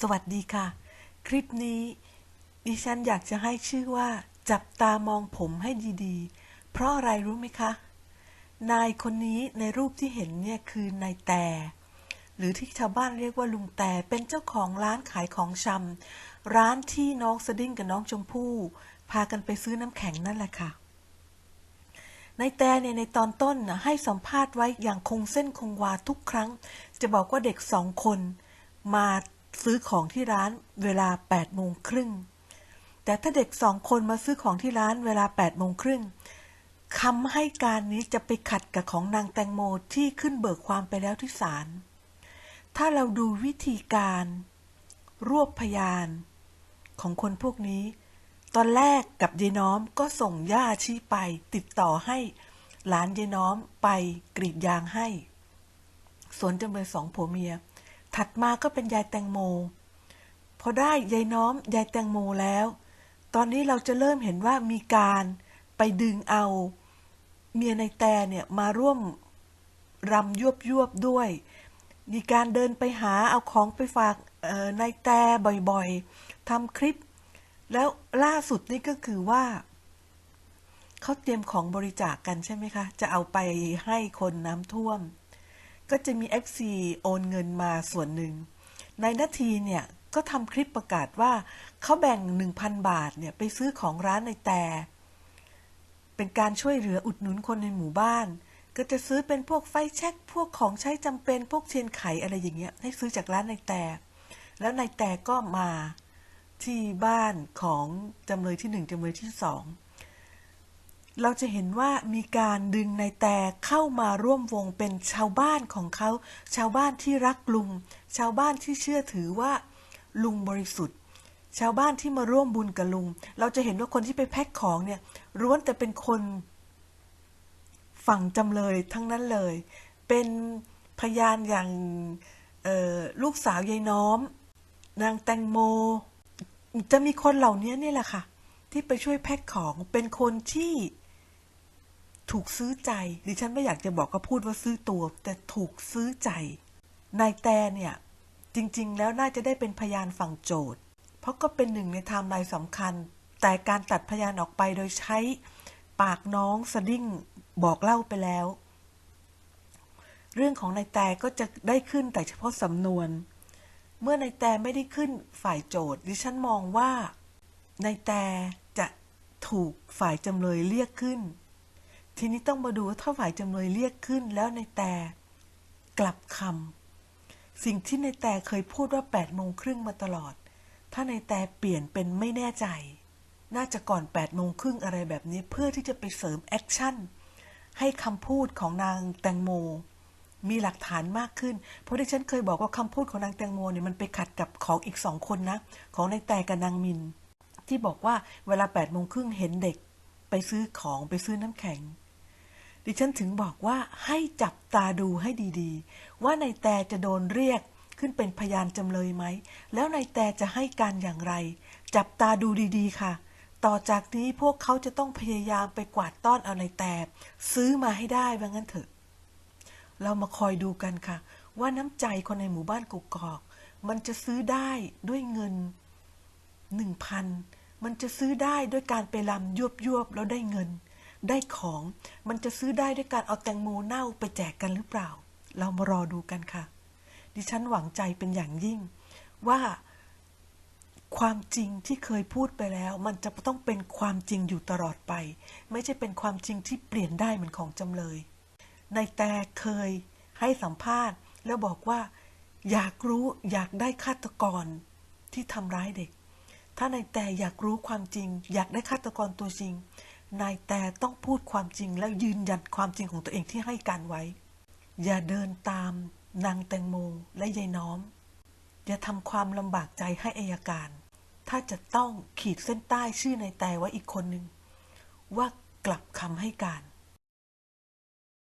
สวัสดีค่ะ คลิปนี้ ดิฉันอยากจะให้ชื่อว่า จับตามองผมให้ดีๆ เพราะอะไรรู้ไหมคะ นายคนนี้ในรูปที่เห็นเนี่ยคือนายแต่ หรือที่ชาวบ้านเรียกว่าลุงแต่เป็นเจ้าของร้านขายของชำร้านที่น้องสดิ้งกับน้องชมพู่ พากันไปซื้อน้ำแข็งนั่นแหละค่ะนายแต่เนี่ยในตอนต้นนะให้สัมภาษณ์ไว้อย่างคงเส้นคงวาทุกครั้ง จะบอกว่าเด็กสองคน มา ซื้อของที่ร้านเวลา8โมงครึ่ง แต่ถ้าเด็กสองคนมาซื้อของที่ร้านเวลา8โมงครึ่งคำให้การนี้จะไปขัดกับของนางแตงโมที่ขึ้นเบิกความไปแล้วที่ศาล ถ้าเราดูวิธีการ รวบพยาน ของคนพวกนี้ ตอนแรกกับยายน้อมก็ส่งย่าชี้ไป ติดต่อให้หลานยายน้อมไปกรีดยางให้ สวนจำเลยสองผัวเมีย ถัดมาก็เป็นยายแตงโม พอได้ยายน้อมยายแตงโมแล้ว ตอนนี้เราจะเริ่มเห็นว่ามีการไปดึงเอา เมียในแต่เนี่ยมาร่วมรำยวบยวบด้วย มีการเดินไปหาเอาของไปฝากเอ่อนแต่บ่อยๆทำคลิป แล้วล่าสุดนี่ก็คือว่าเขาเตรียมของบริจาคกันใช่ไหมคะ จะเอาไปให้คนน้ำท่วม ก็จะมี FC โอนเงินมาส่วนหนึ่ง ในนาทีเนี่ยก็ทำคลิปประกาศว่าเขาแบ่ง 1,000 บาทเนี่ยไปซื้อของร้านในแต่ เป็นการช่วยเหลืออุดหนุนคนในหมู่บ้าน ก็จะซื้อเป็นพวกไฟแช็กพวกของใช้จำเป็นพวกเทียนไขอะไรอย่างเงี้ยให้ซื้อจากร้านในแต่ แล้วในแต่ก็มาที่บ้านของจำเลยที่หนึ่งจำเลยที่สอง เราจะเห็นว่ามีการดึงนายแต่เข้ามาร่วมวงเป็นชาวบ้านของเขา ชาวบ้านที่รักลุง ชาวบ้านที่เชื่อถือว่า ลุงบริสุทธิ์ ชาวบ้านที่มาร่วมบุญกับลุง เราจะเห็นว่าคนที่ไปแพ็คของเนี่ยล้วนแต่เป็นคนฝั่งจำเลยทั้งนั้นเลย เป็นพยานอย่างลูกสาวยายน้อม นางแตงโม จะมีคนเหล่านี้นี่แหละค่ะ ที่ไปช่วยแพ็คของเป็นคนที่ ถูกซื้อใจ ดิฉันไม่อยากจะบอกก็พูดว่าซื้อตัว แต่ถูกซื้อใจ นายแต่เนี่ย จริง ๆ แล้วน่าจะได้เป็นพยานฝั่งโจทย์ เพราะก็เป็นหนึ่งในไทม์ไลน์สำคัญ แต่การตัดพยานออกไปโดยใช้ปากน้องสดิ้งบอกเล่าไปแล้ว เรื่องของนายแต่ก็จะได้ขึ้นแต่เฉพาะสำนวน เมื่อนายแต่ไม่ได้ขึ้นฝ่ายโจทย์ ดิฉันมองว่านายแต่จะถูกฝ่ายจำเลยเรียกขึ้น ทีนี้ต้องมาดูว่าถ้าฝ่ายจำเลยเรียกขึ้นแล้วในแต่กลับคำสิ่งที่ในแต่เคยพูดว่า8ปดโมงครึ่งมาตลอด ถ้าในแต่เปลี่ยนเป็นไม่แน่ใจ น่าจะก่อน8ปดโมงครึ่งอะไรแบบนี้เพื่อที่จะไปเสริมแอคชั่นให้คำพูดของนางแตงโม มีหลักฐานมากขึ้น เพราะที่ฉันเคยบอกว่าคำพูดของนางแตงโมเนี่ยมันไปขัดกับของอีกสองคนนะ ของนายแต่กับนางมิน ที่บอกว่าเวลา8ปดโมงครึ่งเห็นเด็ก ไปซื้อของไปซื้อน้ำแข็ง ดิฉันถึงบอกว่าให้จับตาดูให้ดีๆ ว่านายแต่จะโดนเรียกขึ้นเป็นพยานจำเลยไหม แล้วนายแต่จะให้การอย่างไร จับตาดูดีๆค่ะ ต่อจากนี้พวกเขาจะต้องพยายามไปกวาดต้อนเอานายแต่ซื้อมาให้ได้ว่างั้นเถอะ เรามาคอยดูกันค่ะ ว่าน้ำใจคนในหมู่บ้านกุกอก มันจะซื้อได้ด้วยเงินหนึ่งพันมันจะซื้อได้ด้วยการไปลำยวบยวบๆแล้วได้เงิน ได้ของ มันจะซื้อได้ด้วยการเอาแตงโมเน่าไปแจกกันหรือเปล่า เรามารอดูกันค่ะ ดิฉันหวังใจเป็นอย่างยิ่ง ว่าความจริงที่เคยพูดไปแล้ว มันจะต้องเป็นความจริงอยู่ตลอดไป ไม่ใช่เป็นความจริงที่เปลี่ยนได้เหมือนของจำเลยนายแต่เคยให้สัมภาษณ์แล้วบอกว่า อยากรู้อยากได้ฆาตกรที่ทำร้ายเด็ก ถ้านายแต่อยากรู้ความจริง อยากได้ฆาตกรตัวจริง นายแต่ต้องพูดความจริงแล้วยืนยันความจริงของตัวเองที่ให้การไว้ อย่าเดินตามนางแตงโมและยายน้อม อย่าทำความลำบากใจให้อายการ ถ้าจะต้องขีดเส้นใต้ชื่อนายแต่ไว้อีกคนหนึ่งว่ากลับคำให้การ